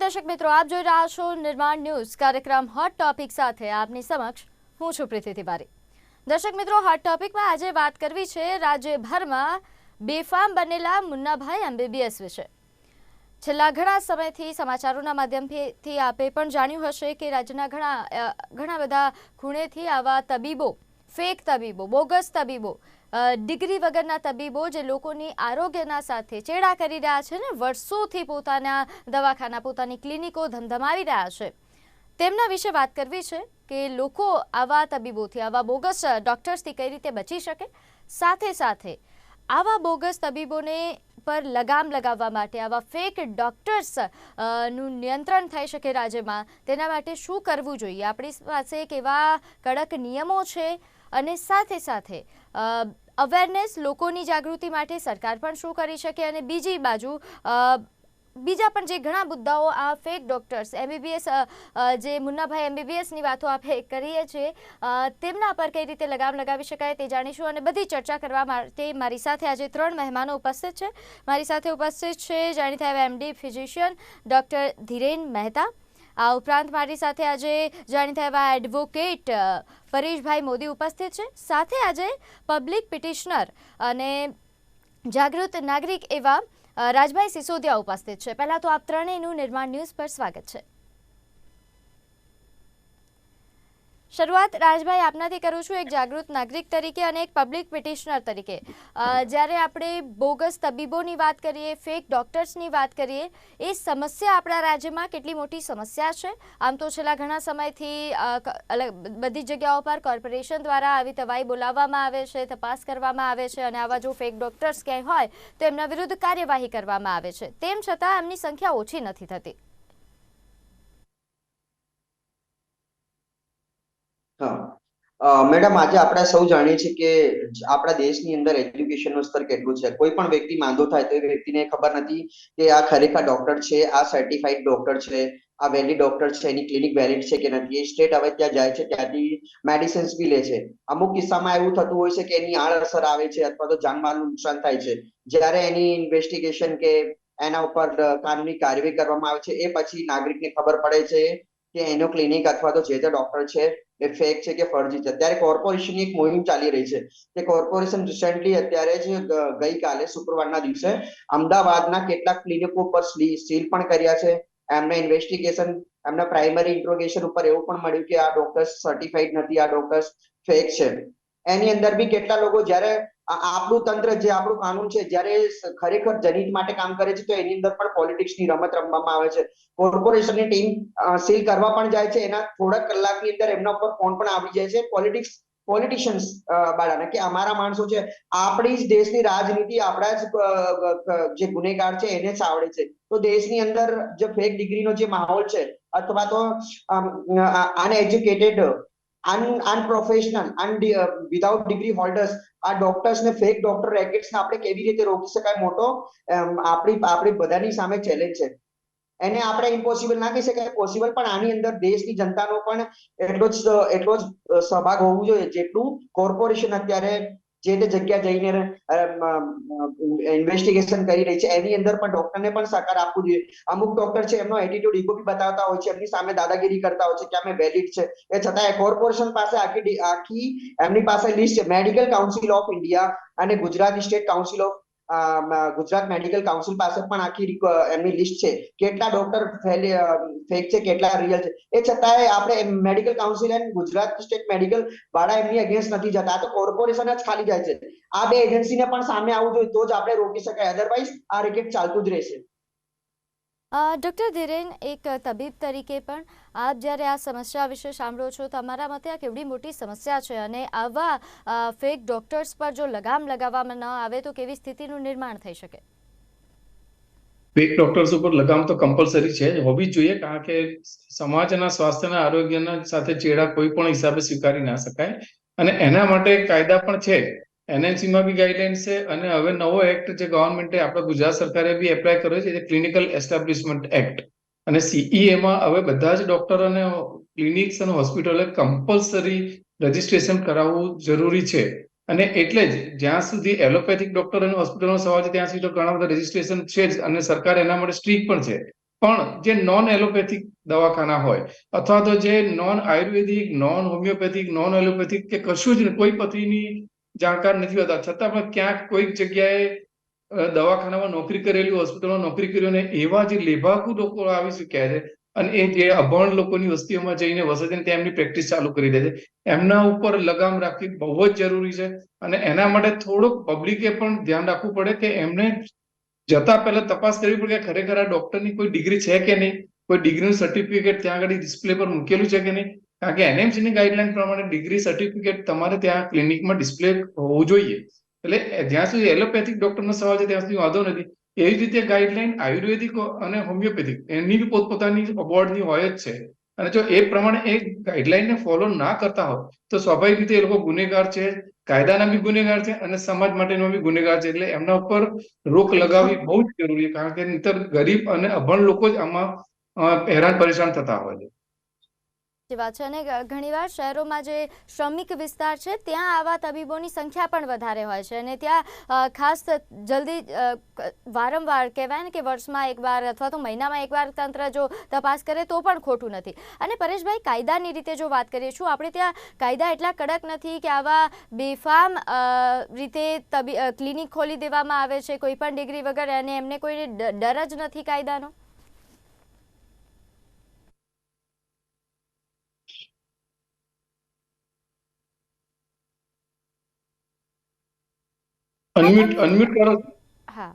દર્શક મિત્રો, આપ જોઈ રહ્યા છો નિર્માણ ન્યૂઝ કાર્યક્રમ હોટ ટોપિક સાથે આપની સમક્ષ હું છું પ્રીતિ તિવારી. દર્શક મિત્રો હોટ ટોપિકમાં આજે વાત કરવી છે રાજ્યભરમાં બેફામ બનેલા મુન્નાભાઈ એમબીબીએસ વિશે. છેલ્લા ઘણા સમયથી સમાચારોના માધ્યમથી આપે પણ જાણ્યું હશે કે રાજ્યના ઘણા ઘણા બધા ખૂણેથી આવા તબીબો ફેક તબીબો, બોગસ તબીબો ડિગ્રી વગરના તબીબો જે લોકોની આરોગ્યના સાથે ચેડા કરી રહ્યા છે ને વર્ષોથી પોતાના દવાખાના, પોતાની ક્લિનિકો ધમધમાવી રહ્યા છે. તેમના વિશે વાત કરવી છે કે લોકો આવા તબીબોથી, આવા બોગસ ડૉક્ટર્સથી કઈ રીતે બચી શકે? સાથે સાથે આવા બોગસ તબીબોને પર લગામ લગાવવા માટે આવા ફેક ડોક્ટર્સનું નિયંત્રણ થઈ શકે રાજ્યમાં, તેના માટે શું કરવું જોઈએ? આપણી પાસે કેવા કડક નિયમો છે અને સાથે સાથે અવેરનેસ લોકોની જાગૃતિ માટે સરકાર પણ શું કરી શકે? અને બીજી બાજુ બીજા પણ જે ઘણા મુદ્દાઓ આ ફેક ડોક્ટર્સ એમબીબીએસ જે મુન્નાભાઈ એમબીબીએસની વાતો આપણે કરીએ છીએ તેમના પર કઈ રીતે લગામ લગાવી શકાય તે જાણીશું અને બધી ચર્ચા કરવા માટે મારી સાથે આજે ત્રણ મહેમાનો ઉપસ્થિત છે. મારી સાથે ઉપસ્થિત છે, જાણીતા એવા MD physician doctor Dhiren Mehta આ ઉપરાંત મારી સાથે આજે જાણીતા એવા એડવોકેટ પરેશભાઈ મોદી ઉપસ્થિત છે. સાથે આજે પબ્લિક પિટિશનર અને જાગૃત નાગરિક એવા રાજભાઈ સિસોદિયા ઉપસ્થિત છે. પહેલાં તો આપ ત્રણેયનું નિર્માણ ન્યૂઝ પર સ્વાગત છે. શરૂઆત રાજભાઈ આપનાથી કરું છું એક જાગૃત નાગરિક તરીકે અને એક પબ્લિક પિટિશનર તરીકે. જ્યારે આપણે બોગસ તબીબોની વાત કરીએ ફેક ડોક્ટર્સની વાત કરીએ, એ સમસ્યા આપણા રાજ્યમાં કેટલી મોટી સમસ્યા છે? આમ તો છેલ્લા ઘણા સમયથી અલગ બધી જગ્યાઓ પર કોર્પોરેશન દ્વારા આવી તવાઈ બોલાવવામાં આવે છે, તપાસ કરવામાં આવે છે અને આવા જો ફેક ડોક્ટર્સ ક્યાંય હોય, તો એમના વિરુદ્ધ કાર્યવાહી કરવામાં આવે છે. તેમ છતાં એમની સંખ્યા ઓછી નથી થતી. હા. મેડમ, આજે આપણે સૌ જાણીએ છીએ કે આપણા દેશની અંદર એજ્યુકેશનનું સ્તર કેટલું છે. કોઈ પણ વ્યક્તિ માંદો થાય તો એ વ્યક્તિને ખબર નથી કે આ ખરેખર ડોક્ટર છે, આ સર્ટિફાઈડ ડોક્ટર છે, આ વેલિડ ડોક્ટર છે, એની ક્લિનિક વેલિડ છે કે નથી. એ સ્ટેટ હવે ત્યાં જાય છે, ત્યાંથી મેડિસિન્સ બી લે છે. અમુક કિસ્સામાં એવું થતું હોય છે કે એની આડઅસર આવે છે અથવા તો જાનમાલનું નુકસાન થાય છે. જ્યારે એની ઇન્વેસ્ટિગેશન કે એના ઉપર કાનૂની કાર્યવાહી કરવામાં આવે છે, એ પછી નાગરિકને ખબર પડે છે કે એનો ક્લિનિક અથવા તો જે તે ડોક્ટર છે એ ફેક છે કે ફર્જી છે? અત્યારે કોર્પોરેશનની એક મોહિમ ચાલી રહી છે કે કોર્પોરેશન રિસેન્ટલી અત્યારે જ ગઈકાલે, શુક્રવારના દિવસે અમદાવાદના કેટલાક ક્લિનિકો પર સીલ પણ કર્યા છે. એમને ઇન્વેસ્ટિગેશન એમના પ્રાઇમરી ઇન્ટ્રોગેશન ઉપર એવું પણ મળ્યું કે આ ડોક્ટર્સ સર્ટિફાઈડ નથી, આ ડોક્ટર્સ ફેક છે. એની અંદર બી કેટલા લોકો જ્યારે આપણું તંત્ર જે આપણું કાનૂન છે, જ્યારે ખરેખર જનહિત માટે કામ કરે છે, તો એની અંદર પણ પોલિટિક્સની રમત રમવામાં આવે છે. કોર્પોરેશનની ટીમ સીલ કરવા પણ જાય છે. એના થોડા કલાકની અંદર એમના ઉપર ફોન પણ આવી જાય છે. પોલિટિક્સ પોલિટિશિયન્સ બાળાને કે અમારા માણસો છે, આપણી જ દેશની રાજનીતિ, આપણા જ જે ગુનેગાર છે, એને જ આવડે છે. તો દેશની અંદર જે ફેક ડિગ્રીનો જે માહોલ છે, અથવા તો uneducated un unprofessional un without degree holders આ ડોક્ટર્સ ને ફેક ડોક્ટર રેકેટ્સ ને આપણે કેવી રીતે રોકી શકાય મોટો? આપણી આપણી બધાની સામે ચેલેન્જ છે. એને આપણે ઇમ્પોસિબલ ના કહી શકાય. પોસિબલ પણ આની અંદર દેશની જનતાનો પણ એટલો જ એટલો જ સહભાગ હોવું જોઈએ. જેટલું કોર્પોરેશન અત્યારે જે તે જગ્યા જઈને ઇન્વેસ્ટિગેશન કરી રહી છે. એની અંદર પણ ડોક્ટરને પણ સહકાર આપવું જોઈએ. અમુક ડોક્ટર છે, એમનો એટીટ્યુડ ઈગો બી બતાવતા હોય છે, એમની સામે દાદાગીરી કરતા હોય છે કે અમે વેલિડ છે. એ છતાં કોર્પોરેશન પાસે આખી આખી એમની પાસે લિસ્ટ છે. મેડિકલ કાઉન્સિલ ઓફ ઇન્ડિયા અને Gujarat state council of Gujarat medical council પાસે પણ આખી એમની લિસ્ટ છે. કેટલા ડોક્ટર ફેક છે, કેટલા રિયલ છે. એ છતાંય આપણે medical council and Gujarat state medical વાળા એમની અગેન્સ્ટ નથી જતા. તો કોર્પોરેશન જ ખાલી જાય છે. આ બે એજન્સીને પણ સામે આવવું જોઈએ, તો જ આપણે રોકી શકાય. અધરવાઇઝ આ રેકેટ ચાલતું જ રહેશે. ડૉક્ટર ધીરેન, એક તબીબ તરીકે પણ આપ જ્યારે આ સમસ્યા વિશે સાંભળો છો તમારા મતે આ કેવડી મોટી સમસ્યા છે અને આવા ફેક ડોક્ટર્સ પર જો લગામ લગાવવામાં ન આવે, તો કેવી સ્થિતિનું નિર્માણ થઈ શકે? ફેક ડોક્ટર્સ ઉપર લગામ તો કમ્પલસરી છે હોવી જ જોઈએ, કારણ કે સમાજના, સ્વાસ્થ્યના, આરોગ્યના સાથે ચેડા કોઈ પણ હિસાબે સ્વીકારી ના શકાય. અને એના માટે કાયદા પણ છે. NNC માં બી ગાઈડલાઇન્સ છે અને હવે નવો એક્ટ જે ગવર્મેન્ટે આપણા ગુજરાત સરકારે બી એપ્લાય કર્યો છે ક્લિનિકલ એસ્ટાબ્લિશમેન્ટ એક્ટ અને સીઈએમાં હવે બધા જ ડોક્ટર અને ક્લિનિક્સ અને હોસ્પિટલે કમ્પલસરી રજીસ્ટ્રેશન કરાવવું જરૂરી છે. અને એટલે જ જ્યાં સુધી એલોપેથિક ડોક્ટર અને હોસ્પિટલનો સવાલ છે, ત્યાં સુધી તો ઘણા બધા રજીસ્ટ્રેશન છે જ અને સરકાર એના માટે સ્ટ્રીક પણ છે. પણ જે નોન એલોપેથિક દવાખાના હોય અથવા તો જે non ayurvedic non homeopathic non allopathic કે કશું જ કોઈ પથરીની જાણકાર નથી હોતા. છતાં પણ ક્યાંક કોઈક જગ્યાએ દવાખાનામાં નોકરી કરેલી, હોસ્પિટલમાં નોકરી કરી અને એવા જે લેભાકુ લોકો આવી શક્યા છે અને એ જે અભણ લોકોની વસ્તીઓમાં જઈને વસે છે ત્યાં એમની પ્રેક્ટિસ ચાલુ કરી દે છે. એમના ઉપર લગામ રાખવી બહુ જ જરૂરી છે અને એના માટે થોડુંક પબ્લિકે પણ ધ્યાન રાખવું પડે કે એમને જતા પહેલા તપાસ કરવી પડે કે ખરેખર આ ડોક્ટરની કોઈ ડિગ્રી છે કે નહીં? કોઈ ડિગ્રીનું સર્ટિફિકેટ ત્યાં આગળ ડિસ્પ્લે પર મૂકેલું છે કે નહીં? કારણ કે એનએમસીની ની ગાઈડલાઈન પ્રમાણે ડિગ્રી સર્ટિફિકેટ તમારે ત્યાં ક્લિનિકમાં ડિસ્પ્લે હોવું જોઈએ. એટલે જ્યાં સુધી એલોપેથિક ડોક્ટરનો સવાલ છે ત્યાં સુધી વાંધો નથી. એવી રીતે ગાઈડલાઈન આયુર્વેદિક અને હોમિયોપેથિક એની બી પોતપોતાની બોર્ડની હોય જ છે. અને જો એ પ્રમાણે એ ગાઈડલાઈનને ફોલો ના કરતા હોય, તો સ્વાભાવિક રીતે એ લોકો ગુનેગાર છે, કાયદાના બી ગુનેગાર છે અને સમાજ માટેનો બી ગુનેગાર છે. એટલે એમના ઉપર રોક લગાવવી બહુ જ જરૂરી છે, કારણ કે નિતર ગરીબ અને અભણ લોકો જ આમાં હેરાન પરેશાન થતા હોય છે. જે વાત છે. અને ઘણીવાર શહેરોમાં જે શ્રમિક વિસ્તાર છે, ત્યાં આવા તબીબોની સંખ્યા પણ વધારે હોય છે. અને ત્યાં ખાસ જલ્દી વારંવાર કહેવાય ને કે વર્ષમાં એકવાર અથવા તો મહિનામાં એકવાર તંત્ર જો તપાસ કરે તો પણ ખોટું નથી. અને પરેશભાઈ, કાયદાની રીતે જો વાત કરીએ છું, આપણે ત્યાં કાયદા એટલા કડક નથી કે આવા બેફામ રીતે તબી ક્લિનિક ખોલી દેવામાં આવે છે, કોઈ પણ ડિગ્રી વગર, અને એમને કોઈ ડર જ નથી કાયદાનો? અનમ્યુટ અનમ્યુટ કરો. હા.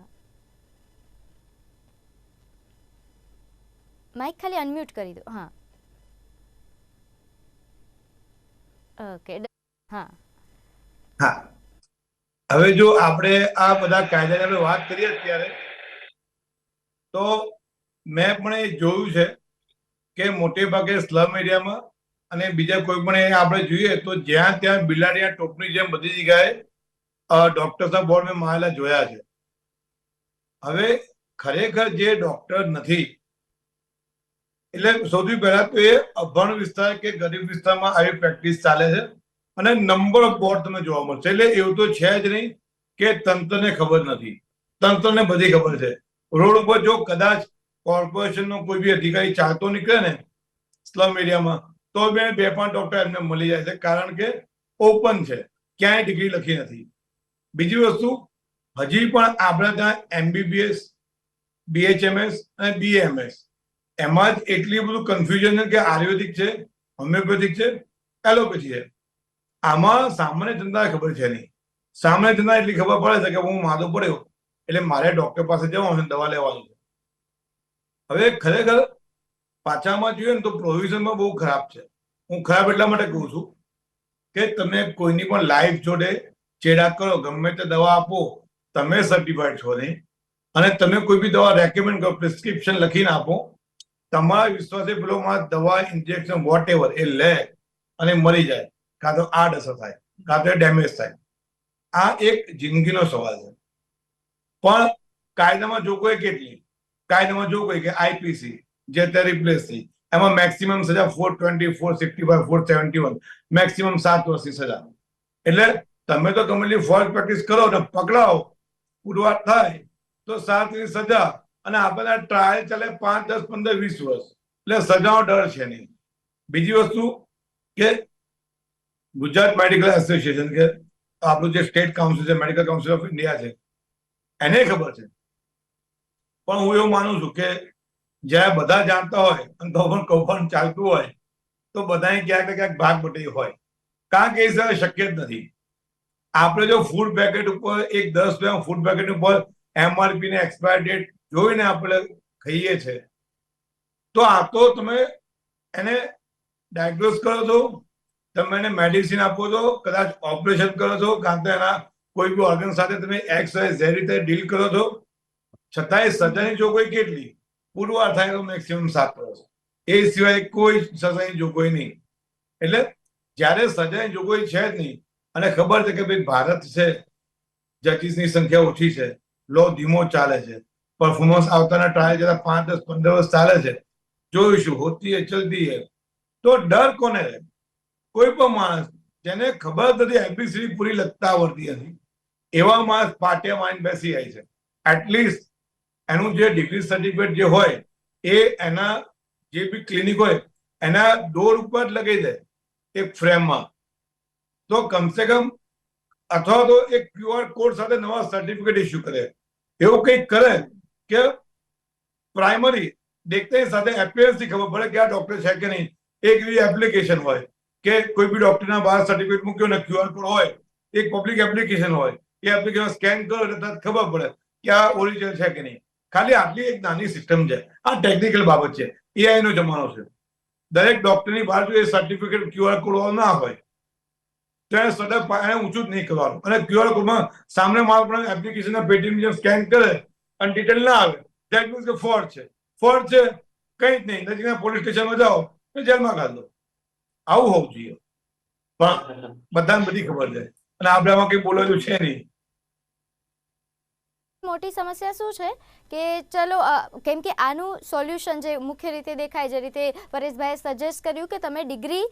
માઇક ખાલી અનમ્યુટ કરી દો હા. ઓકે હા. હા. હવે જો આપણે આ બધા કાયદાની આપણે વાત કરીએ અત્યારે તો મેં પણ એ જોયું છે કે મોટે ભાગે સ્લમ એરિયામાં અને બીજા કોઈ પણ એ આપણે જોઈએ તો જ્યાં ત્યાં બિલાડીના ટોપની જેમ બધી જગ્યાએ ડોક્ટર્સના બોર્ડ મેં મારેલા જોયા છે. હવે ખરેખર જે ડોક્ટર નથી, એટલે સૌથી પહેલા તો એ અભણ વિસ્તાર કે ગરીબ વિસ્તારમાં આવી પ્રેક્ટિસ ચાલે છે અને નંબર ઓફ બોર્ડ તમને જોવા મળશે. એટલે એવું તો છે જ નહીં કે તંત્રને ખબર નથી. તંત્રને બધી ખબર છે. રોડ ઉપર જો કદાચ કોર્પોરેશનનો કોઈ બી અધિકારી ચાલતો નીકળે ને સ્લમ એરિયામાં તો બે બે પાંચ ડોક્ટર એમને મળી જાય છે. કારણ કે ઓપન છે. ક્યાંય ડિગ્રી લખી નથી. બીજી વસ્તુ, હજી પણ આપણે ત્યાં એમબીબીએસ બીએચએમએસ અને બીએમએસ એમાં જ એટલી બધું કન્ફ્યુઝન કે આયુર્વેદિક છે હોમિયોપેથિક છે એલોપેથી છે. આમાં સામાન્ય જનતાને ખબર છે નહીં. સામાન્ય જનતા એટલી ખબર પડે છે કે હું માદો પડ્યો, એટલે મારે ડોક્ટર પાસે જવાનું છે દવા લેવાની છે. હવે ખરેખર પાછામાં જોઈએ ને તો પ્રોવિઝનમાં બહુ ખરાબ છે. હું ખરાબ એટલા માટે કહું છું કે તમે કોઈની પણ લાઈફ જોડે ચેડા કરો, ગમે તે દવા આપો, તમે સર્ટિફાઈડ છો નહીં. અને તમે કોઈ બી દવા રેકમેન્ડ કરો પ્રિસ્ક્રિપ્શન લખીને આપો. તમારા વિશ્વાસે પેલો માં દવા ઇન્જેક્શન વોટ એવર એ લે અને મરી જાય. કાં તો આડ અસર થાય, કાં તો ડેમેજ થાય. આ એક જિંદગીનો સવાલ છે. પણ કાયદામાં જોગવાઈ કેટલી, કાયદામાં જોગવાઈ કે આઈપીસી જે અત્યારે રિપ્લેસ થઈ, એમાં મેક્સિમમ સજા four twenty four sixty five four seventy one maximum સાત વર્ષની સજા. એટલે તમે તો તમારી ફોર્સ પ્રેક્ટિસ કરો ને પકડાવો પુરવાર થાય તો સાતની સજા અને આપણને ટ્રાયલ ચાલે પાંચ, દસ, પંદર, વીસ વર્ષ. એટલે સજાનો ડર છે નહીં. બીજી વસ્તુ કે ગુજરાત મેડિકલ એસોસિએશન કે આપણું જે સ્ટેટ કાઉન્સિલ છે, મેડિકલ કાઉન્સિલ ઓફ ઇન્ડિયા છે, એને ખબર છે. પણ હું એવું માનું છું કે જ્યારે બધા જાણતા હોય અને તો પણ કૌભાંડ ચાલતું હોય તો બધાએ ક્યાંક ક્યાંક ભાગ બટી હોય. કારણ કે એ શક્ય જ નથી. આપણે જો ફૂડ પેકેટ ઉપર એક દસ ગ્રામ ફૂડ પેકેટ ઉપર એમઆરપી ને એક્સપાયર ડેટ જોઈને આપણે ખાઈએ છે, તો આ તો તમે એને ડાયગ્નોઝ કરો છો, તમે એને મેડિસિન આપો છો, કદાચ ઓપરેશન કરો છો, કાં તો એના કોઈ બી ઓર્ગન સાથે તમે એક્સ વાય ઝેડ રીતે ડીલ કરો છો. છતાંય સજાની જોગવાઈ કેટલી? પુરવાર થાય તો મેક્સિમમ સાત વર્ષ. એ સિવાય કોઈ સજાની જોગવાઈ નહીં. એટલે જ્યારે સજાની જોગવાઈ છે જ નહીં અને ખબર છે કે ભાઈ ભારત છે જજીસની સંખ્યા ઓછી છે, લો ધીમો ચાલે છે. પરફોર્મન્સ આવતાના ટ્રાયલ જતા પાંચ, દસ, પંદર વર્ષ ચાલે છે. જોઈશું હોતી હે ચલતી હે તો ડર કોને રહે? કોઈ પણ માણસ, જેને ખબર જ નથી એબીસીડી પૂરી લખતા આવડતી નથી. એવા માણસ પાટિયા માઇન્ડ બેસી જાય છે. એટલીસ્ટ એનું જે ડિગ્રી સર્ટિફિકેટ જે હોય, એ એના જે બી ક્લિનિક હોય, એના ડોર ઉપર લગાવી દે. એક ફ્રેમમાં તો કમસે કમ અથવા તો એક ક્યુઆર કોડ સાથે નવા સર્ટિફિકેટ ઇસ્યુ કરે. એવું કંઈક કરે કે પ્રાઇમરી દેખતે સાથે એપિયરન્સથી ખબર પડે કે આ ડોક્ટર છે કે નહીં. એક એવી એપ્લિકેશન હોય કે કોઈ બી ડોક્ટરના બહાર સર્ટિફિકેટ મૂક્યો ને ક્યુઆર કોડ હોય, એક પબ્લિક એપ્લિકેશન હોય, એ એપ્લિકેશન સ્કેન કરો એટલે તરત ખબર પડે કે આ ઓરિજિનલ છે કે નહીં. ખાલી આટલી એક નાની સિસ્ટમ છે. આ ટેકનિકલ બાબત છે. એઆઈ નો જમાનો છે. દરેક ડોક્ટરની બહાર જો એ સર્ટિફિકેટ ક્યુઆર કોડ ના હોય તો એને સતત એને ઊંચું જ નહીં કરવાનું અને ક્યુઆર કોડમાં સામે માલ પણ એપ્લિકેશન પેટીએમ જેમ સ્કેન કરે અને ડિટેલ ના આવે દેટ મીન્સ કે ફ્રોડ છે. ફ્રોડ છે, કંઈ જ નહીં. નજીકના પોલીસ સ્ટેશનમાં જાઓ, તો જેલમાં કાઢ દો. આવું હોવું જોઈએ. પણ બધાને બધી ખબર છે. અને આપણે આમાં કઈ બોલવાનું છે નહીં. મોટી સમસ્યા શું છે? કે ચલો કેમ કે આનું સોલ્યુશન જે મુખ્ય રીતે દેખાય, જે રીતે પરેશભાઈએ સજેસ્ટ કર્યું કે તમે ડિગ્રી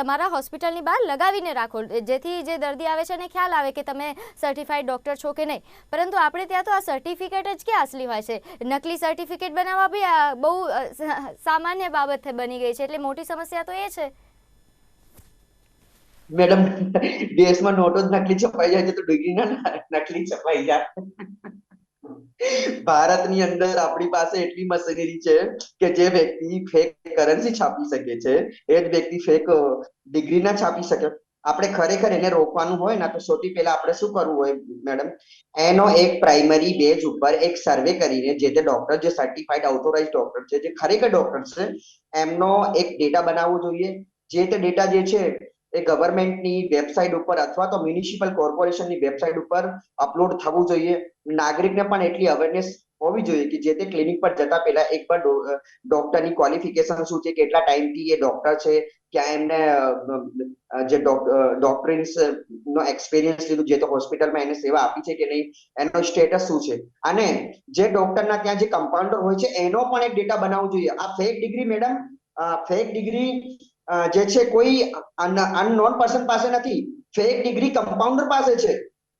તમારા હોસ્પિટલની બહાર લગાવીને રાખો. જેથી જે દર્દી આવે છે એને ખ્યાલ આવે કે તમે સર્ટિફાઈડ ડૉક્ટર છો કે નહીં. પરંતુ આપણે ત્યાં તો આ સર્ટિફિકેટ જ ક્યાં અસલી હોય છે? નકલી સર્ટિફિકેટ બનાવવા બી બહુ સામાન્ય બાબત બની ગઈ છે. એટલે મોટી સમસ્યા તો એ છે. મેડમ, દેશમાં નોટો જ નકલી છપાઈ જાય તો ડિગ્રી ના નકલી છપાઈ જાય. ભારતની અંદર આપણી પાસે એટલી મશીનરી છે કે જે વ્યક્તિ ફેક કરન્સી છાપી શકે છે. એ જ વ્યક્તિ ફેક ડિગ્રી ના છાપી શકે. આપણે ખરેખર એને રોકવાનું હોય ને તો સૌથી પહેલા આપણે શું કરવું હોય મેડમ એનો એક પ્રાઇમરી બેઝ ઉપર એક સર્વે કરીને જે તે ડોક્ટર જે સર્ટિફાઈડ ઓથોરાઇઝ ડોક્ટર છે, જે ખરેખર ડોક્ટર છે, એમનો એક ડેટા બનાવવો જોઈએ. જે તે ડેટા જે છે એ ગવર્મેન્ટની વેબસાઇટ ઉપર અથવા તો મ્યુનિસિપલ કોર્પોરેશનની વેબસાઇટ ઉપર અપલોડ થવું જોઈએ. નાગરિકને પણ એટલી અવેરનેસ હોવી જોઈએ કે જે તે ક્લિનિક પર જતા પહેલા એકવાર ડો- ડોક્ટરની ક્વોલિફિકેશન શું છે, કેટલા ટાઈમથી એ ડોક્ટર છે, ક્યાં એમને જે ડોક્ટરિન્સ નો એક્સપિરિયન્સ લીધું, જે તો હોસ્પિટલમાં એને સેવા આપી છે કે નહીં, એનો સ્ટેટસ શું છે. અને જે ડોક્ટરના ત્યાં જે કમ્પાઉન્ડર હોય છે, એનો પણ એક ડેટા બનાવવો જોઈએ. આ fake degree madam fake degree જે છે કોઈ અનનોન પર્સન પાસે નથી. ફેક ડિગ્રી કમ્પાઉન્ડર પાસે છે.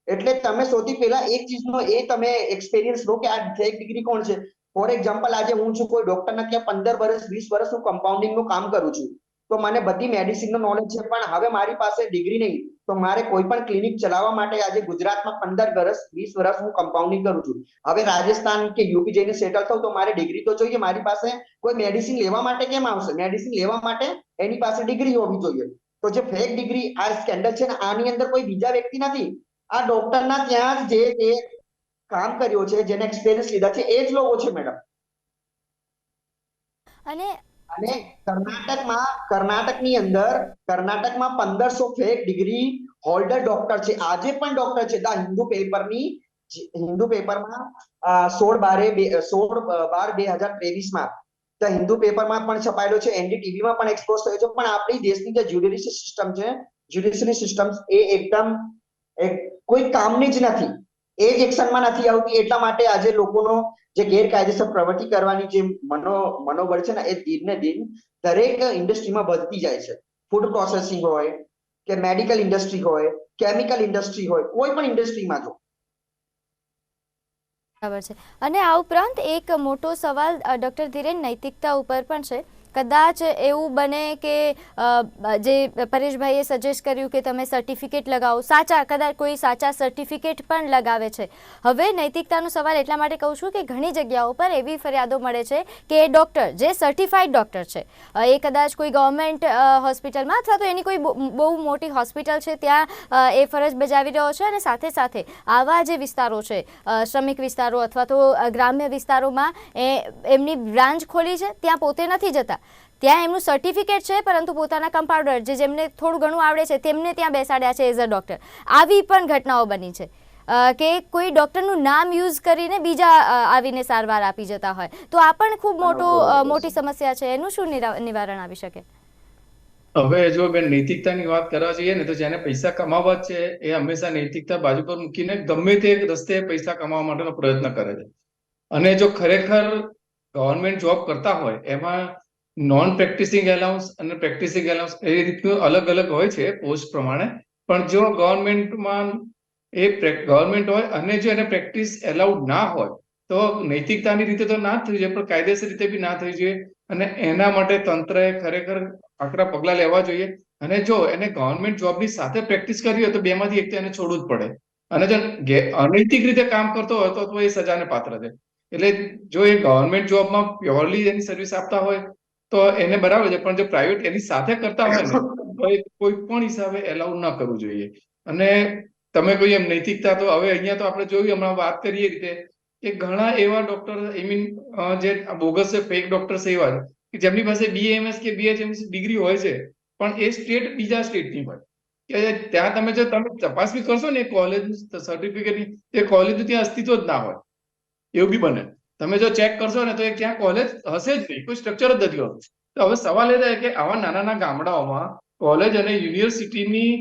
એટલે તમે સૌથી પહેલા એક ચીજનો, એ તમે એક્સપિરિયન્સ લો કે આ ફેક ડિગ્રી કોણ છે? ફોર એક્ઝામ્પલ આજે હું છું કોઈ ડોક્ટરના ત્યાં પંદર વર્ષ, વીસ વર્ષ હું કમ્પાઉન્ડિંગનું કામ કરું છું. તો મને બધી મેડિસિનનો નોલેજ છે, પણ હવે મારી પાસે ડિગ્રી નહીં. તો મારે કોઈ પણ ક્લિનિક ચલાવવા માટે આજે ગુજરાતમાં પંદર વર્ષ વીસ વર્ષ હું કમ્પાઉન્ડિંગ કરું છું. હવે રાજસ્થાન કે યુપી જઈને સેટલ થઉં તો મારે ડિગ્રી તો જોઈએ. મારી પાસે કોઈ મેડિસિન લેવા માટે કેમ આવશે? મેડિસિન લેવા માટે એની પાસે ડિગ્રી હોવી જોઈએ. તો જે ફેક ડિગ્રી આ સ્કેન્ડલ છે ને, આની અંદર કોઈ બીજા વ્યક્તિ નથી. આ ડોક્ટરના ત્યાં જ જે કામ કર્યો છે, જેને એક્સપિરિયન્સ લીધા છે, એ જ લોકો છે મેડમ અને અને કર્ણાટકમાં, કર્ણાટકની અંદર, કર્ણાટકમાં પંદરસો ફેક ડિગ્રી હોલ્ડર ડોક્ટર છે. આજે પણ ડોક્ટર છે. ધ હિન્દુ પેપરની, હિન્દુ પેપરમાં સોળ બારે સોળ બાર બે હજાર ત્રેવીસમાં. ધ હિન્દુ પેપરમાં પણ છપાયેલો છે. એનડીટીવીમાં પણ એક્સપોઝ થયો છે. પણ આપણી દેશની જે જ્યુડિશિયલ સિસ્ટમ છે જ્યુડિશિયલ સિસ્ટમ એ એકદમ, એક, કોઈ કામની જ નથી. એ જ એક્શનમાં નથી આવતી. એટલા માટે આજે લોકોનો જે ગેરકાયદેસર પ્રવૃત્તિ કરવાની જે મનો, મનોબળ છે ને, એ દિનને દિન દરેક ઇન્ડસ્ટ્રીમાં વધતી જાય છે. ફૂડ પ્રોસેસિંગ હોય કે મેડિકલ ઇન્ડસ્ટ્રી હોય કેમિકલ ઇન્ડસ્ટ્રી હોય, કોઈ પણ ઇન્ડસ્ટ્રીમાં જો. બરાબર છે. અને આ ઉપરાંત એક મોટો સવાલ ડોક્ટર ધીરેન નૈતિકતા ઉપર પણ છે. કદાચ એવું બને કે જે પરેશભાઈએ સજેસ્ટ કર્યું કે તમે સર્ટિફિકેટ લગાવો. સાચા, કદાચ કોઈ સાચા સર્ટિફિકેટ પણ લગાવે છે. હવે નૈતિકતાનો સવાલ એટલા માટે કહું છું કે ઘણી જગ્યાઓ પર એવી ફરિયાદો મળે છે કે ડૉક્ટર જે સર્ટિફાઈડ ડૉક્ટર છે એ કદાચ કોઈ ગવર્મેન્ટ હોસ્પિટલમાં અથવા તો એની કોઈ બહુ મોટી હોસ્પિટલ છે, ત્યાં એ ફરજ બજાવી રહ્યો છે અને સાથે સાથે આવા જે વિસ્તારો છે શ્રમિક વિસ્તારો અથવા તો ગ્રામ્ય વિસ્તારોમાં એમની બ્રાન્ચ ખોલી છે, ત્યાં પોતે નથી જતા. ત્યાં એમનું સર્ટિફિકેટ છે પરંતુ પોતાના કમ્પાઉન્ડર જે જેમને થોડું ઘણું આવડે છે તેમને ત્યાં બેસાડ્યા છે એઝ અ ડૉક્ટર આવી પણ ઘટનાઓ બની છે. કે કોઈ ડૉક્ટરનું નામ યુઝ કરીને બીજા આવીને સારવાર આપી જતા હોય. તો આ પણ ખૂબ મોટો મોટી સમસ્યા છે. એનું શું નિવારણ આવી શકે? હવે જો બેન નૈતિકતાની વાત કરવા જઈએ ને તો જેને પૈસા કમાવા છે એ હંમેશા નૈતિકતા બાજુ પર મૂકીને ગમે તે રસ્તે પૈસા કમાવા માટેનો પ્રયત્ન કરે છે. અને જો ખરેખર ગવર્મેન્ટ જોબ કરતા હોય એમાં નોન પ્રેક્ટિસિંગ એલાઉન્સ અને પ્રેક્ટિસિંગ એલાઉન્સ એ રીતનું અલગ અલગ હોય છે, પોસ્ટ પ્રમાણે. પણ જો ગવર્મેન્ટમાં એ ગવર્મેન્ટ હોય અને જો એને પ્રેક્ટિસ એલાઉડ ના હોય, તો નૈતિકતાની રીતે તો ના થવી જોઈએ, પણ કાયદેસર રીતે બી ના થવી જોઈએ. અને એના માટે તંત્રએ ખરેખર આકરા પગલા લેવા જોઈએ. અને જો એને ગવર્મેન્ટ જોબની સાથે પ્રેક્ટિસ કરવી હોય તો બેમાંથી એક એને છોડવું જ પડે. અને જો અનૈતિક રીતે કામ કરતો હોય તો એ સજાને પાત્ર છે. એટલે જો એ ગવર્મેન્ટ જોબમાં પ્યોરલી એની સર્વિસ આપતા હોય તો એને બરાબર છે, પણ જો પ્રાઇવેટ એની સાથે કરતા હોય ને, તો કોઈ પણ હિસાબે એલાઉ ન કરવું જોઈએ. અને તમે કોઈ એમ નૈતિકતા તો હવે અહીંયા તો આપણે જોયું, હમણાં વાત કરીએ રીતે કે ઘણા એવા ડોક્ટર આઈ મીન જે બોગસ છે ફેક ડોક્ટર એવા કે જેમની પાસે બીએમએસ કે બીએચએમએસ ડિગ્રી હોય છે, પણ એ સ્ટેટ બીજા સ્ટેટની હોય. કે ત્યાં તમે જો તમે તપાસ બી કરશો ને કોલેજ સર્ટિફિકેટની એ કોલેજ ત્યાં અસ્તિત્વ જ ના હોય. એવું બી બને. તમે જો ચેક કરશો ને તો એ ક્યાં કોલેજ હશે જ નહીં. કોઈ સ્ટ્રક્ચર જ નથી હોતું. તો હવે સવાલ એ થાય કે આવા નાના નાના ગામડાઓમાં કોલેજ અને યુનિવર્સિટીની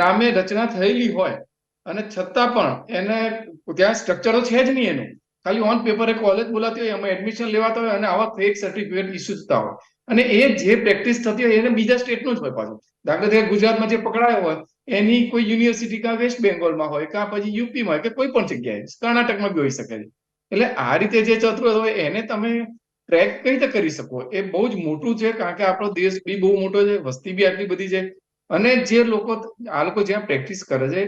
નામે રચના થયેલી હોય અને છતાં પણ એને ત્યાં સ્ટ્રક્ચરો છે જ નહીં એનું. ખાલી ઓન પેપર એ કોલેજ બોલાતી હોય, એમાં એડમિશન લેવાતા હોય અને આવા ફેક સર્ટિફિકેટ ઇસ્યુ થતા હોય. અને એ જે પ્રેક્ટિસ થતી હોય એને બીજા સ્ટેટનું જ હોય પાછું. દાખલા તરીકે ગુજરાતમાં જે પકડાયો હોય, એની કોઈ યુનિવર્સિટી કાં વેસ્ટ બેંગોલમાં હોય, કાં પછી યુપીમાં હોય, કે કોઈ પણ જગ્યાએ કર્ણાટકમાં બી હોઈ શકે છે. એટલે આ રીતે જે ચતુર્થ હોય એને તમે ટ્રેક કઈ રીતે કરી શકો? એ બહુ જ મોટું છે, કારણ કે આપણો દેશ બી બહુ મોટો છે, વસ્તી બી આટલી બધી છે. અને જે લોકો આ લોકો જ્યાં પ્રેક્ટિસ કરે છે,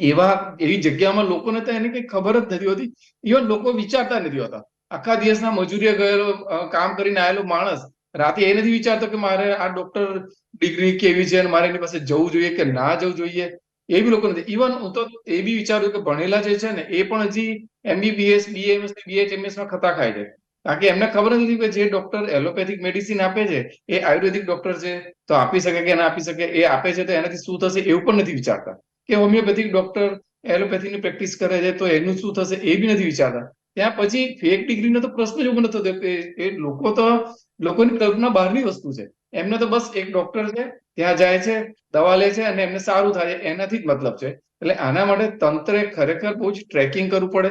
એવા એવી જગ્યામાં લોકોને તો એને કઈ ખબર જ નથી હોતી. ઇવન લોકો વિચારતા નથી હોતા. આખા દિવસના મજૂરીએ ગયેલો કામ કરીને આવેલો માણસ રાતે એ નથી વિચારતો કે મારે આ ડોક્ટર ડિગ્રી કેવી છે અને મારે એની પાસે જવું જોઈએ કે ના જવું જોઈએ. એ બી લોકો નથી. ઇવન હું તો એ બી વિચારું કે ભણેલા જે છે ને, એ પણ હજી એમબીબીએસ બીએમએસ બીએચએમએસમાં ખતા ખાય છે. કારણ કે એમને ખબર નથી કે જે ડોક્ટર એલોપેથિક મેડિસિન આપે છે, એ આયુર્વેદિક ડોક્ટર છે, તો આપી શકે કે ના આપી શકે, એ આપે છે તો એનાથી શું થશે એવું પણ નથી વિચારતા. કે હોમિયોપેથિક ડોક્ટર એલોપેથીની પ્રેક્ટિસ કરે છે તો એનું શું થશે એ બી નથી વિચારતા. ત્યાં પછી ફેક ડિગ્રીનો તો પ્રશ્ન જ ઊભો નથી થતો. એ લોકો તો, લોકોની કલ્પના બહારની વસ્તુ છે. એમને તો બસ એક ડોક્ટર છે, ત્યાં જાય છે, દવા લે છે અને એમને સારું થાય એનાથી જ મતલબ છે. એટલે આના માટે તંત્રે ખરેખર બહુ જ ટ્રેકિંગ કરવું પડે.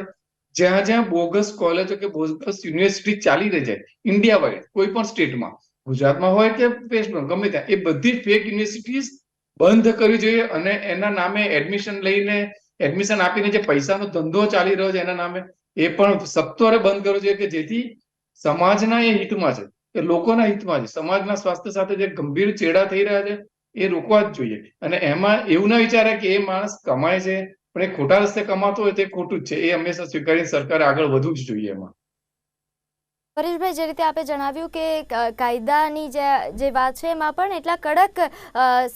જ્યાં જ્યાં બોગસ કોલેજો કે બોગસ યુનિવર્સિટી ચાલી રહી છે ઇન્ડિયા વાઇડ કોઈ પણ સ્ટેટમાં ગુજરાતમાં હોય કે વેસ્ટમાં ગમે ત્યાં, એ બધી ફેક યુનિવર્સિટીઝ બંધ કરવી જોઈએ અને એના નામે એડમિશન લઈને એડમિશન આપીને જે પૈસાનો ધંધો ચાલી રહ્યો છે એના નામે, એ પણ સત્વરે બંધ કરવો જોઈએ કે જેથી સમાજના એ હિતમાં છે, કે લોકોના હિતમાં છે, સમાજના સ્વાસ્થ્ય સાથે જે ગંભીર ચેડા થઈ રહ્યા છે, એ રોકવા જ જોઈએ. અને એમાં એવું ના વિચારે કે એ માણસ કમાય છે પણ એ ખોટા રસ્તે કમાતો હોય તે ખોટું જ છે. એ હંમેશા સ્વીકારીને સરકારે આગળ વધવું જ જોઈએ એમાં. પરેશભાઈ, જે રીતે આપે જણાવ્યું કે કાયદાની જે જે વાત છે એમાં પણ એટલા કડક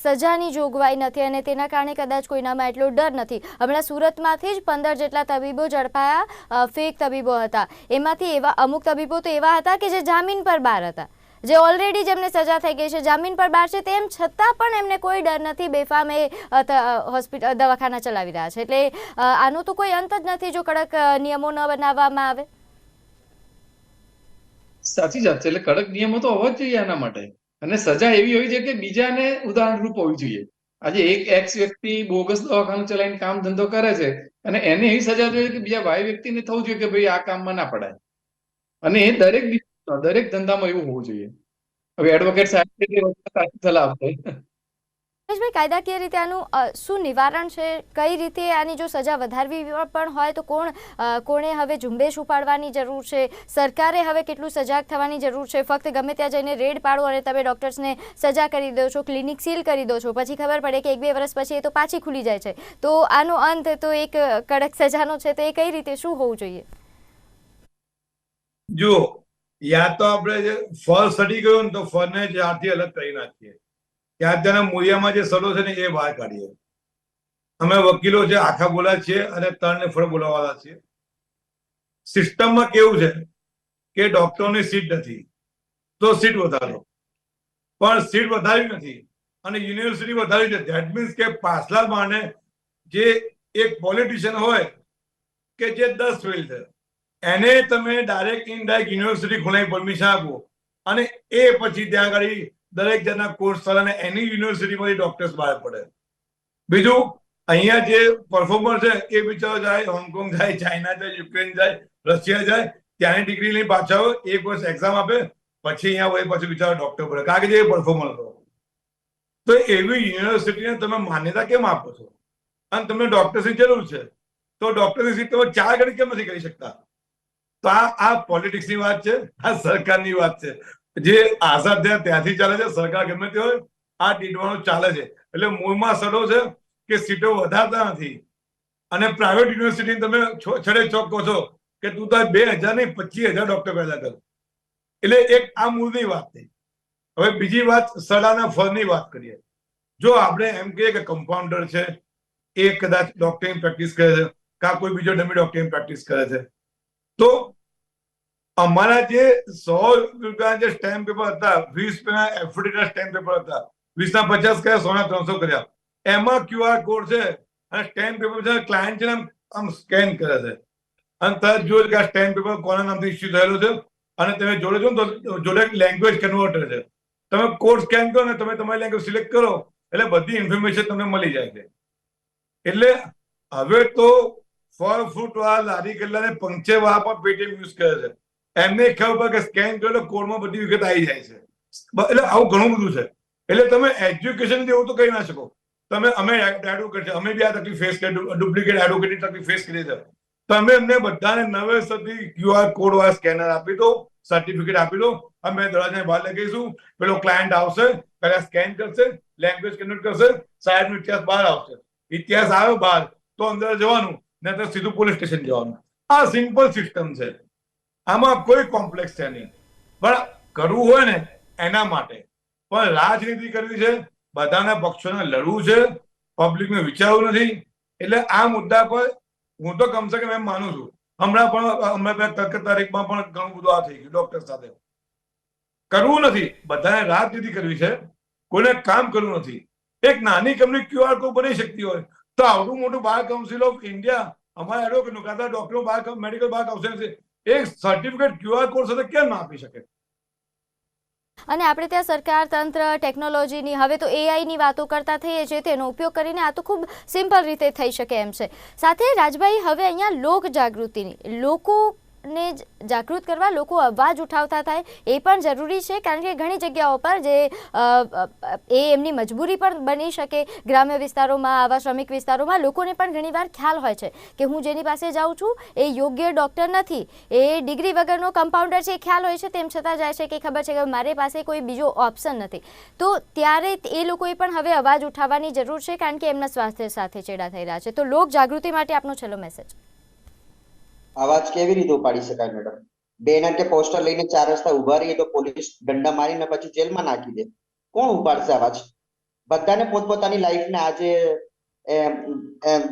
સજાની જોગવાઈ નથી અને તેના કારણે કદાચ કોઈનામાં એટલો ડર નથી. હમણાં સુરતમાંથી જ પંદર જેટલા તબીબો ઝડપાયા ફેક તબીબો હતા. એમાંથી એવા અમુક તબીબો તો એવા હતા કે જે જામીન પર બહાર હતા. જે ઓલરેડી જેમને સજા થઈ ગઈ છે, જામીન પર બહાર છે, તેમ છતાં પણ એમને કોઈ ડર નથી, બેફામ એ હોસ્પિટલ દવાખાના ચલાવી રહ્યા છે. એટલે આનો તો કોઈ અંત જ નથી જો કડક નિયમો ન બનાવવામાં આવે. સાચી વાત છે. એટલે કડક નિયમો તો હોવા જ જોઈએ આના માટે. અને સજા એવી હોવી જોઈએ કે બીજાને ઉદાહરણરૂપ હોવી જોઈએ. આજે એક એક્સ વ્યક્તિ બોગસ દવાખાનું ચલાવીને કામ ધંધો કરે છે અને એને એવી સજા જોઈએ કે બીજા વાય વ્યક્તિને થવું જોઈએ કે ભાઈ આ કામમાં ના પડાય. અને એ દરેક દરેક ધંધામાં એવું હોવું જોઈએ. હવે એડવોકેટ સાહેબ છે સાચી સલાહ આપશે પરેશભાઈ કાયદાકીય રીતે આનું શું નિવારણ છે? કઈ રીતે આની જો સજા વધારવી પણ હોય તો કોણ કોણે હવે ઝુંબેશ ઉપાડવાની જરૂર છે? સરકારે હવે કેટલું સજાગ થવાની જરૂર છે? ફક્ત ગમે ત્યાં જઈને રેડ પાડો અને તમે ડોક્ટર્સને સજા કરી દો છો ક્લિનિક સીલ કરી દો છો પછી ખબર પડે કે એક બે વર્ષ પછી એ તો પાછી ખુલી જાય છે. તો આનો અંત તો એક કડક સજાનો છે તો એ કઈ રીતે શું હોવું જોઈએ? જો યા તો આપણે ફળ સડી ગયું ને તો ફળને જ્યાંથી અલગ કરી નાખીએ. ત્યાં તેના મૂળિયામાં જે સડો છે ને એ બહાર કાઢીએ. અમે વકીલો છે આખા બોલા છીએ અને ત્રણને ફળ બોલાવવાના છીએ. સિસ્ટમમાં કેવું છે કે ડોક્ટરોની સીટ નથી, તો સીટ વધારો. પણ સીટ વધારી નથી અને યુનિવર્સિટી વધારી છે. ધેટ મીન્સ કે પાછલા માને જે એક પોલિટિશિયન હોય કે જે દસ ફેલ છે એને તમે ડાયરેક્ટ ઇનડાયરેક્ટ યુનિવર્સિટી ખોલાવી પરમિશન આપો. અને એ પછી ત્યાં આગળ દરેક જણના કોર્સ થાય અને એની યુનિવર્સિટીમાંથી ડોક્ટર્સ બહાર પડે. બીજું, અહીંયા જે પરફોર્મર છે, એ બિચારો જાય હોંગકોંગ જાય ચાઇના જાય યુક્રેન જાય રશિયા જાય, ત્યાંની ડિગ્રી લઈ પાછા આવે, એક વર્ષ એક્ઝામ આપે, પછી અહીંયા હોય, પછી બિચારો ડોક્ટર બને. કારણ કે જે પરફોર્મર હતો. તો એવી યુનિવર્સિટીને તમે માન્યતા કેમ આપો છો? અને તમને ડોક્ટર્સની જરૂર છે? તો ડોક્ટરની સીટ તમે ચાર ઘડી કેમ નથી કરી શકતા? તો આ આ પોલિટિક્સની વાત છે, આ સરકારની વાત છે. જે આઝાદ થયા ત્યાંથી ચાલે છે, સરકાર ગમે તે હોય, આ ડીડવાનો ચાલે છે. એટલે મૂળમાં સડો છે કે સીટો વધારતા નથી. અને પ્રાઇવેટ યુનિવર્સિટી તમે છડે ચોક કહો છો કે તું તો બે હજાર નહીં, પચીસ હજાર ડોક્ટર પેદા કર. એટલે એક આ મૂળની વાત થઈ હવે બીજી વાત સડાના ફળની વાત કરીએ. જો આપણે એમ કહીએ કે કમ્પાઉન્ડર છે, એ કદાચ ડોક્ટરની પ્રેક્ટિસ કરે છે, કાં કોઈ બીજો ડમી ડોક્ટરની પ્રેક્ટિસ કરે છે, તો અમારા જે સો રૂપિયા જે સ્ટેમ્પ પેપર હતા, વીસ રૂપિયાના એફડીના સ્ટેમ્પ પેપર હતા, વીસના પચાસ કર્યા, સોના ત્રણસો કર્યા. એમાં ક્યુઆર કોડ છે અને સ્ટેમ્પ પેપર છે ક્લાયન્ટ છે આમ- સ્કેન કરે છે. અને તરત જોયું કે આ સ્ટેમ્પ પેપર કોના નામથી ઇસ્યુ થયેલો છે. અને તમે જોડે છો ને તો જોડે લેંગ્વેજ કન્વર્ટર છે. તમે કોડ સ્કેન કરો ને તમે તમારી લેંગ્વેજ સિલેક્ટ કરો, એટલે બધી ઇન્ફોર્મેશન તમને મળી જાય છે. એટલે હવે તો ફળ, ફ્રૂટ વાળા લારી ગલ્લાને પંચે વાળા પણ પેટીએમ યુઝ કરે છે. એમને ખબર પડે કે સ્કેન કરો એટલે કોડમાં બધી વિગત આવી જાય છે. એટલે આવું ઘણું બધું છે. એટલે તમે એજ્યુકેશન જેવું તો કહી ના શકો. તમે અમે એડવોકેટ છે, અમે બી આ તકલીફ ફેસ કરી ડુપ્લિકેટ એડવોકેટની તકલીફ ફેસ કરી છે. તમે અમને બધાને નવેસરથી ક્યુઆર કોડ વાળા સ્કેનર આપી દો સર્ટિફિકેટ આપી દો. અમે દરવાજાને બહાર લગાવીશું પેલો ક્લાયન્ટ આવશે, પહેલા સ્કેન કરશે લેંગ્વેજ કન્વર્ટ કરશે, સાહેબનો ઇતિહાસ બહાર આવશે. ઇતિહાસ આવ્યો બહાર, તો અંદર જવાનું નહીં તો સીધું પોલીસ સ્ટેશન જવાનું. આ સિમ્પલ સિસ્ટમ છે. આમાં કોઈ કોમ્પ્લેક્સ છે નહીં. પણ કરવું હોય ને એના માટે. પણ રાજનીતિ કરવી છે, બધાના પક્ષોને લડવું છે પબ્લિકને વિચારવું નથી. એટલે આ મુદ્દા પર હું તો કમસે કમ એમ માનું છું. હમણાં પણ હમણાં તર્ક તારીખમાં પણ ઘણું બધું આ થઈ ગયું ડોક્ટર સાથે. કરવું નથી. બધાને રાજનીતિ કરવી છે. કોઈને કામ કરવું નથી. એક નાની કંપની ક્યુઆર કોડ બની શકતી હોય. તો આવડું મોટું બાર કાઉન્સિલ ઓફ ઇન્ડિયા અમારા એડવોકેટ કાતા ડોક્ટરો બાર મેડિકલ બાર કાઉન્સિલ એક સર્ટિફિકેટ ક્યુઆર કોડ સાથે કેમ આપી શકે? અને આપણે ત્યાં સરકાર, તંત્ર ટેકનોલોજીની હવે તો એઆઈની વાતો કરતા થઈએ છીએ, તેનો ઉપયોગ કરીને આ તો ખૂબ સિમ્પલ રીતે થઈ શકે એમ છે. સાથે રાજભાઈ, હવે અહીંયા લોક જાગૃતિની લોકોને જ જાગૃત કરવા લોકો અવાજ ઉઠાવતા થાય. એ પણ જરૂરી છે, કારણ કે ઘણી જગ્યાઓ પર જે એ એમની મજબૂરી પણ બની શકે. ગ્રામ્ય વિસ્તારોમાં, આવા શ્રમિક વિસ્તારોમાં લોકોને પણ ઘણીવાર ખ્યાલ હોય છે કે હું જેની પાસે જાઉં છું, એ યોગ્ય ડૉક્ટર નથી. એ ડિગ્રી વગરનો કમ્પાઉન્ડર છે ખ્યાલ હોય છે, તેમ છતાં જાય છે કે ખબર છે કે મારી પાસે કોઈ બીજો ઓપ્શન નથી. તો ત્યારે એ લોકોએ પણ હવે અવાજ ઉઠાવવાની જરૂર છે, કારણ કે એમના સ્વાસ્થ્ય સાથે ચેડા થઈ રહ્યા છે. તો લોક જાગૃતિ માટે આપનો છેલ્લો મેસેજ અવાજ કેવી રીતે ઉપાડી શકાય, મેડમ? બેનર કે પોસ્ટર લઈને ચાર રસ્તા ઊભા રહીએ તો પોલીસ દંડા મારીને પછી જેલમાં નાખી દે. કોણ ઉપાડશે અવાજ? બધાને પોતપોતાની લાઈફને આજે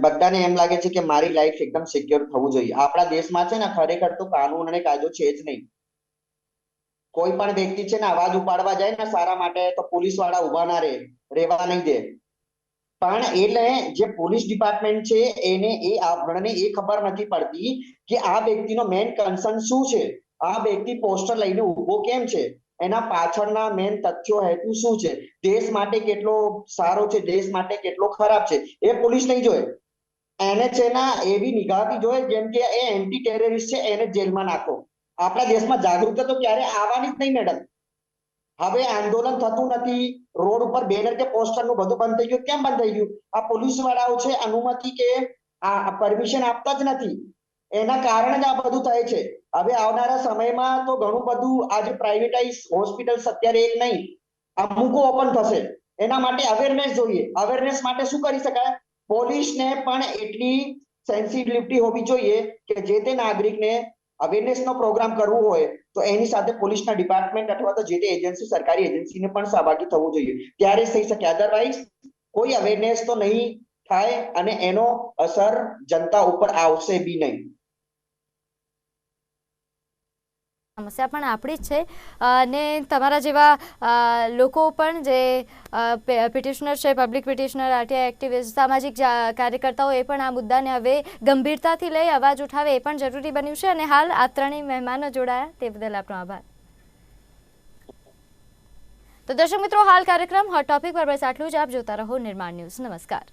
બધાને એમ લાગે છે કે મારી લાઈફ એકદમ સિક્યોર થવું જોઈએ. આપણા દેશમાં છે ને ખરેખર તો કાનૂન અને કાયદો છે જ નહીં. કોઈ પણ વ્યક્તિ છે ને અવાજ ઉપાડવા જાય ને સારા માટે તો પોલીસવાળા ઊભા ના રહે રેવા નહીં દે. પણ એટલે જે પોલીસ ડિપાર્ટમેન્ટ છે, એને એ આપણને એ ખબર નથી પડતી કે આ વ્યક્તિનો મેન કન્સર્ન શું છે? આ વ્યક્તિ પોસ્ટર લઈને ઊભો કેમ છે? એના પાછળના મેન તથ્યો હેતુ શું છે? દેશ માટે કેટલો સારો છે? દેશ માટે કેટલો ખરાબ છે? એ પોલીસ નહીં જોયે એને છે ને એવી નિગાહથી જોઈએ જેમ કે એ એન્ટી ટેરરિસ્ટ છે, એને જેલમાં નાખો. આપણા દેશમાં જાગૃતતા તો ક્યારે આવવાની જ નહીં મેડમ. હવે આંદોલન થતું નથી. રોડ ઉપર બેનર કે પોસ્ટરનું બધું બંધ થઈ ગયું. કેમ બંધ થઈ ગયું? આ પોલીસ વાળાઓ છે, અનુમતિ કે આ પરમિશન આપતા જ નથી. એના કારણે જ આ બધું થાય છે. હવે આવનારા સમયમાં તો ઘણું બધું આજે પ્રાઇવેટાઇઝ હોસ્પિટલ્સ અત્યારે એક નહીં, અમુકો ઓપન થશે. એના માટે અવેરનેસ જોઈએ. અવેરનેસ માટે શું કરી શકાય? પોલીસને પણ એટલી સેન્સિટિવિટી હોવી જોઈએ કે જે તે નાગરિકને અવેરનેસ નો પ્રોગ્રામ કરવો હોય, તો એની સાથે પોલીસના ડિપાર્ટમેન્ટ અથવા તો જે તે એજન્સી સરકારી એજન્સીને પણ સહભાગી થવું જોઈએ. ત્યારે થઈ શકે. અધરવાઇઝ કોઈ અવેરનેસ તો નહીં થાય અને એનો અસર જનતા ઉપર આવશે બી નહીં. સમસ્યા પણ આપણી જ છે. અને તમારા જેવા લોકો પણ જે પિટિશનર છે પબ્લિક પિટિશનર આરટીઆઈ એક્ટિવિસ્ટ સામાજિક કાર્યકર્તાઓ એ પણ આ મુદ્દાને હવે ગંભીરતાથી લઈ અવાજ ઉઠાવે એ પણ જરૂરી બન્યું છે અને હાલ આ ત્રણેય મહેમાનો જોડાયા તે બદલ આપનો આભાર. તો દર્શક મિત્રો, હાલ કાર્યક્રમ હોટ ટોપિક પર બસ આટલું જ. આપ જોતા રહો નિર્માણ ન્યૂઝ. નમસ્કાર.